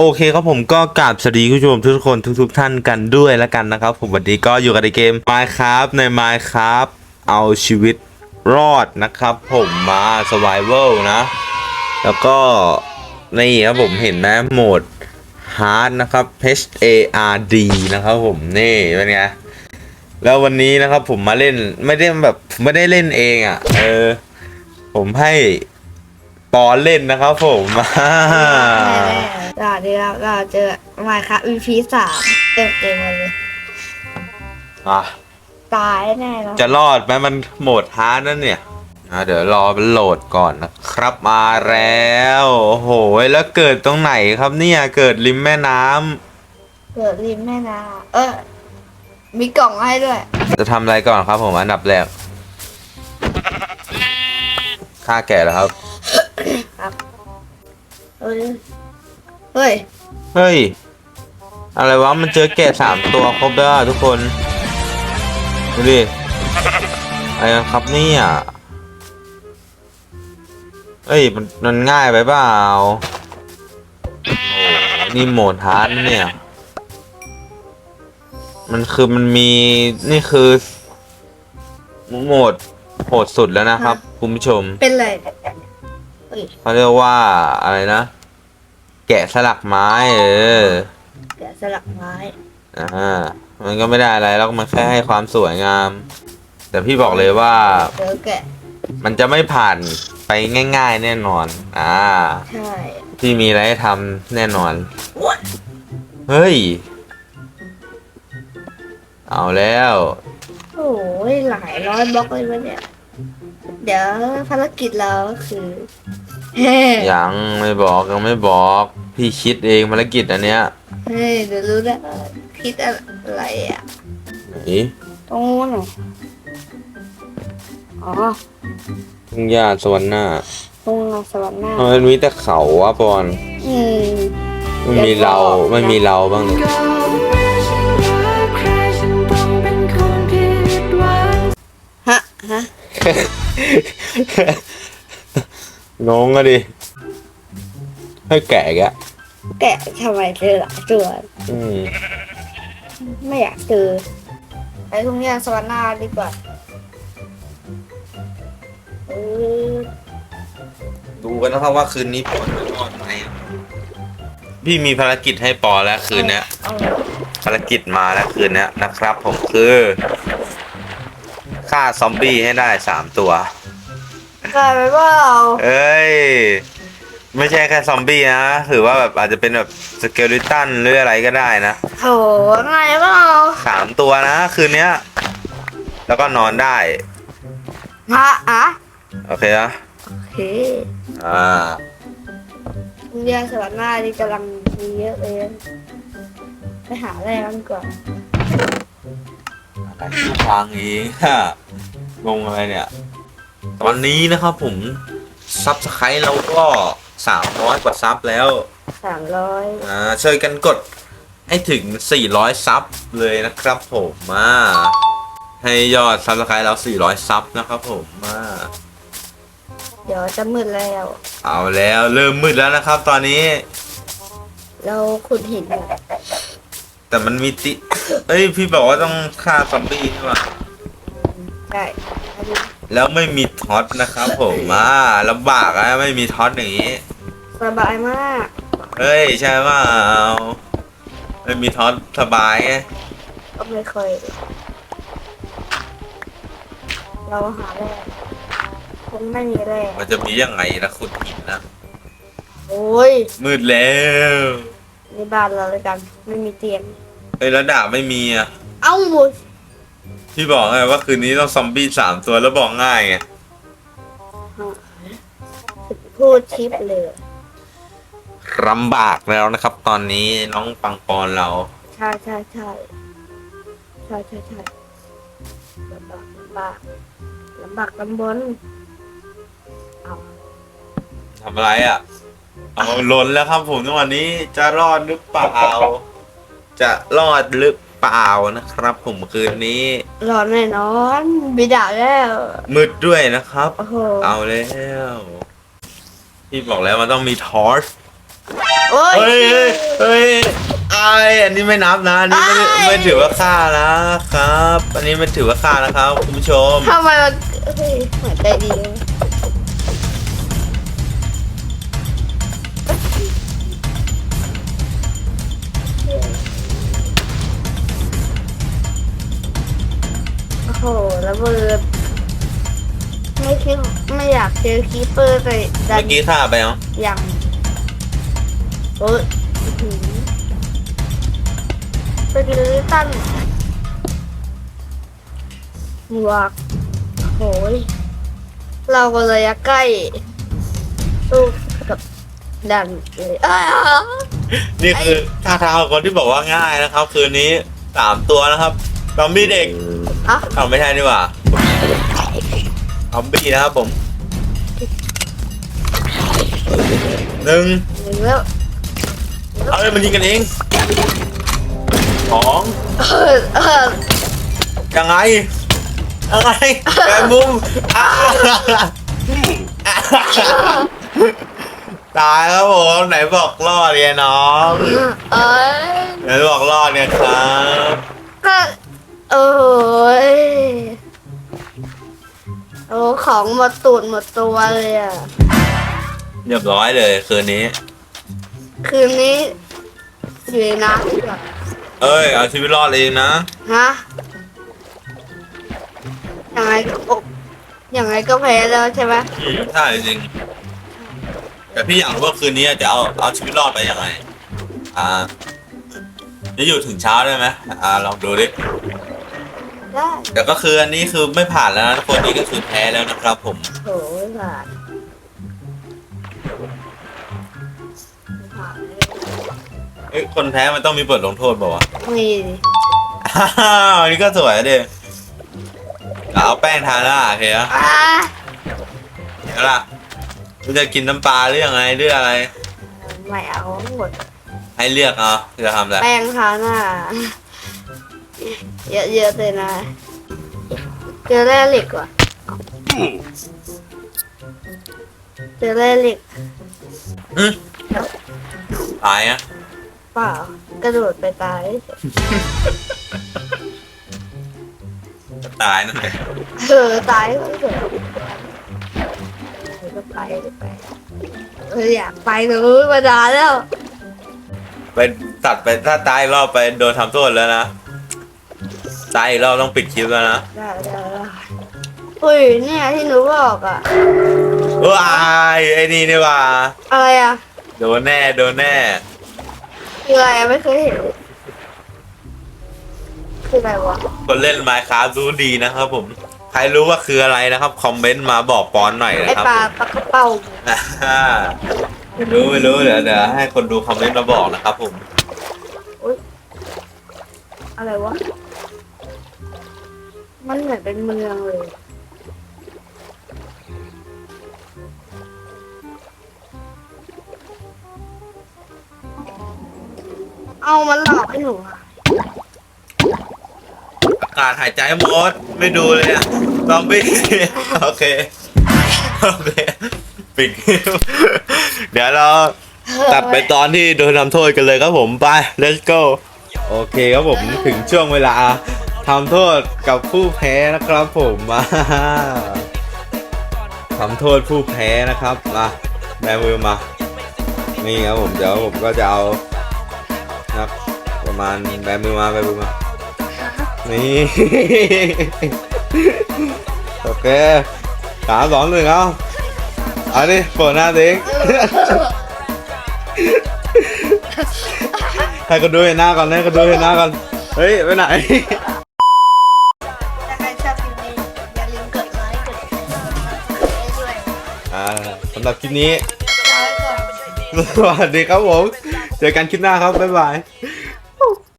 โอเคครับผมก็กราบสวัสดีคุณผู้ชมทุกคนทุก ๆ ท่านกันด้วยแล้วกันนะครับ ผมวันนี้ก็อยู่กันในเกม Minecraft ใน Minecraft เอาชีวิตรอดนะครับ ผมมา Survival นะ แล้วก็นี่ครับผมเห็นไหมโหมด Hard นะครับ H A R D นะครับผมนี่เป็นไงแล้ววันนี้นะครับผมมาเล่นไม่ได้แบบไม่ได้เล่นเองอะเออผมให้ ปอนเล่นนะครับผมแน่ๆเราเดี๋ยวเราเจอมาค่ะ EP สามเต็มเต็มๆมาเลย อะตายแน่แล้วจะรอดไหมมันโหมดฮาร์ดนั่นเนี่ยอะเดี๋ยวรอมันโหลดก่อนนะครับมาแล้ว โอ้โห แล้วเกิดตรงไหนครับเนี่ยเกิดริมแม่น้ำเกิดริมแม่น้ำเออ มีกล่องให้ด้วย จะทำอะไรก่อนครับผมอันดับแรกฆ่าแก่แล้วครับเฮ้ ยเฮ้ยเฮ้ย อะไรวะ มันเจอแกะสามตัวครบแล้วอะทุกคนดูดิอะไรกันครับเนี่ยเอ้ยมันมันง่ายไปเปล่าโอ้โหนี่โหมดฮาร์ดนะเนี่ย มันคือมันมีนี่คือโหมดโหดสุดแล้วนะครับ คุณผู้ชมเป็นไรเฮ้ย เขาเรียกว่าอะไรนะ แกะสลักไม้เออแกะสลักไม้อ่ามันก็ไม่ได้อะไรแล้วมันแค่ให้ความสวยงาม แต่พี่บอกเลยว่าเจอแกะมันจะไม่ผ่านไปง่าย ๆ แน่นอน อ่า ใช่พี่มีอะไรให้ทำแน่นอน เฮ้ย เอาแล้ว โอ้ยหลายร้อยบล็อกเลยวะเนี่ย เดี๋ยวภารกิจเราก็คือเฮ้ยังไม่บอกยังไม่บอก พี่คิดเองภารกิจอันเนี้ยเฮ้ยเดี๋ยวรู้แล้วคิดอะไรอะไหนตรงนู้นเหรออ๋อทุ่งหญ้าสวรรค์หน้าตรงสวรรค์หน้ามันมีแต่เขาวะปอนอืมไม่มีเราไม่มีเราบ้างเลยก็ไม่ใช่ว่าใครฉันต้องเป็นคนผิดหวังฮะฮะงงอะดิให้แก่แกะ แกะทำไมเจอหลายตัวอืมไม่อยากเจอไปตรงเนี้ยสวรรค์หน้าดีกว่าเออดูกันนะครับว่าคืนนี้ปอนจะรอดไหมพี่มีภารกิจให้ปอแล้วคืนเนี้ยเอาภารกิจมาแล้วคืนเนี้ยนะครับ ผมคือฆ่าซอมบี้ให้ได้สามตัว กลายไปเปล่าเอ้ย ไม่ใช่แค่ซอมบี้นะถือว่าแบบอาจจะเป็นแบบสเกลิตันหรืออะไรก็ได้นะโถไงเปล่าสามตัวนะคืนเนี้ย แล้วก็นอนได้ ฮะอะโอเคนะโอเคอ่าตรงเนี้ยสวรรค์หน้านี่กำลังมีเยอะเลย ไปหาอะไรกันดีกว่อนอะไรที่ทางเองฮะงงอะไรเนี่ย ตอนนี้นะครับผมซับสไครต์เราก็ สามร้อยกว่าซับแล้ว สามร้อยอ่าช่วยกันกดให้ถึง 400 ซับเลยนะครับผมมาให้ยอดซับสไครต์เรา 400 ซับนะครับผมมาเดี๋ยวจะมืดแล้ว เอาแล้วเริ่มมืดแล้วนะครับ ตอนนี้ เราขุดหินอยู่แต่มันมีติ เอ้ยพี่บอกว่าต้องฆ่าซอมบี้ใช่ไหมได้อันนี้แล้วไม่มีท็อตนะครับผมอ่าลำบากอะไม่มีท็อตอย่างนี้ สบายมาก เฮ้ย ใช่เปล่าไม่มีท็อตสบายไงก็ไม่เคย เราหาแร่คงไม่มีแร่มันจะมียังไงนะคุณหินนะโอ้ยมืดแล้วนี่บ้านเราเลยกัน ไม่มีเตียงเฮ้ยแล้วดาบไม่มีอะ เอ้าหมดพี่บอกไงว่าคืนนี้ต้องซอมบี้สามตัวแล้วบอกง่ายไง พูดชิปเลย ลำบากแล้วนะครับ ตอนนี้น้องปังปอนเรา ใช่ใช่ใช่ใช่ใช่ใช่ลำบากลำบากลำบากลำบนเอาทำอะไรอะ เอาล้นแล้วครับผมในวันนี้จะรอดหรือเปล่า จะรอดหรือเปล่านะครับ ผมคืนนี้ หลอนแน่นอนบิดาแล้วมืดด้วยนะครับ โอ้โหเอาแล้ว พี่บอกแล้วมันต้องมีทอร์ช โอ้ย เฮ้ยเฮ้ยยอันนี้ไม่นับนะอันนี้ไม่ได้ไม่ถือว่าฆ่านะครับ อันนี้ไม่ถือว่าฆ่านะครับคุณผู้ชม ทำไมมันเฮ้ยหมือนใจดีเลยโอ้โหระเบิด ไม่คิดไม่อยากเจอคีเปอร์แต่ดัเมื่นอกี้ฆ่าไปเนาะยัง โอ้ยอื้อหือสกิลลิตันหมวกโอ้ยเราก็เลยอะใกล้สู้กับดันเลยอ้าวนี่คือท่าทางของคนที่บอกว่าง่ายนะครับ คืนนี้สามตัวนะครับซอมบี้เด็กอะเอาไม่ใช่นี่หว่าซอมบี้นะครับผมหนึ่งหนึ่งแล้ว เอาเลยมันยิงกันเองสองเออเออยังไงยังไงแบมุมอ่าตายครับผมไหนบอกรอดเนี่ยน้องเอ้ยไหนบอกรอดเนี่ยครับก็โอ้ยโอ้ของหมดตูดหมดตัวเลยอะเรียบร้อยเลยคืนนี้ คืนนี้อยู่ในน้ำดีกว่าเอ้ยเอาชีวิตรอดเองนะฮะยังไงก็อกยังไงก็แพ้แล้วใช่ไหมอืมใช่จริง แต่พี่อยากรู้ว่าคืนนี้จะเอาเอาชีวิตรอดไปยังไง อ่า จะอยู่ถึงเช้าได้ไหมอ่าลองดูดิได้แต่ก็คืออันนี้คือไม่ผ่านแล้วนะทุกคนนี่ก็คือแพ้แล้วนะครับผมโถผ่าน เอ้ยคนแพ้มันต้องมีบทลงโทษบอกว่าวะมีดิอ้าวอันนี้ก็สวยอะดิเอาแป้งทาหน้าโอเคอะอ่าเห็นปะล่ะคุณจะกินน้ำปลาหรือยังไงหรืออะไร ไม่เอาหมดให้เลือกเอาจะทำอะไรแป้งทาหน้าเยอะๆเลยนะเจอแร่เหล็กว่ะเจอแร่เหล็กอืมตายอะเปล่า กระโดดไปตายตายนั่นแหละเออตายก็เถอะก็ไปไปเอออยากไปเลยมานานแล้วไปตัดไปถ้าตายอีกรอบไปโดนทำโทษแล้วนะ ตายอีกรอบต้องปิดคลิปแล้วนะได้ได้ได้อุ้ยเนี่ยที่หนูบอกอะ ว้ายไอ้นี่นี่ว่าอะไรอะ โดนแน่โดนแน่ คืออะไรอะไม่เคยเห็นคืออะไรวะคนเล่นไมค์ค a f t รู้ดีนะครับผม ใครรู้ว่าคืออะไรนะครับ คอมเมนต์มาบอกปอนหน่อยไอนะครับปลาปลากระเป๋าอ่าไม่รู้ไม่รู้เดี๋ยวเดี๋ยวให้คนดูคอมเมนต์มาบอกนะครับผม อะไรวะมันเหมือนเป็นเมืองเลย เอามันหลอกให้หนูอะอากาศหายใจหมด ไม่ดูเลยอะซอมบี้โอเค โอเคปิดคลิปเดี๋ยวเราตัดไปตอนที่โดนทำโทษกันเลยครับผมไป let's go โอเคครับผมถึงช่วงเวลาทำโทษกับผู้แพ้นะครับผมมาทำโทษผู้แพ้นะครับมาแบมือมา นี่ครับผมเดี๋ยวผมก็จะเอา ครับ ประมาณแบมือมาแบมือมานี่โอเคสามสองหนึ่งเอาเอาดิเปิดหน้าตัวเองให้ก็ดูเห็นหน้าก่อนให้ก็ดูเห็นหน้าก่อนเฮ้ยไปไหนถ้าใครชอบคลิปนี้อย่าลืมกดไลค์กดแชร์ด้วยอ่าสำหรับคลิปนี้ลาไปก่อนสวัสดีครับผม เจอกันคลิปหน้าครับ บ๊ายบาย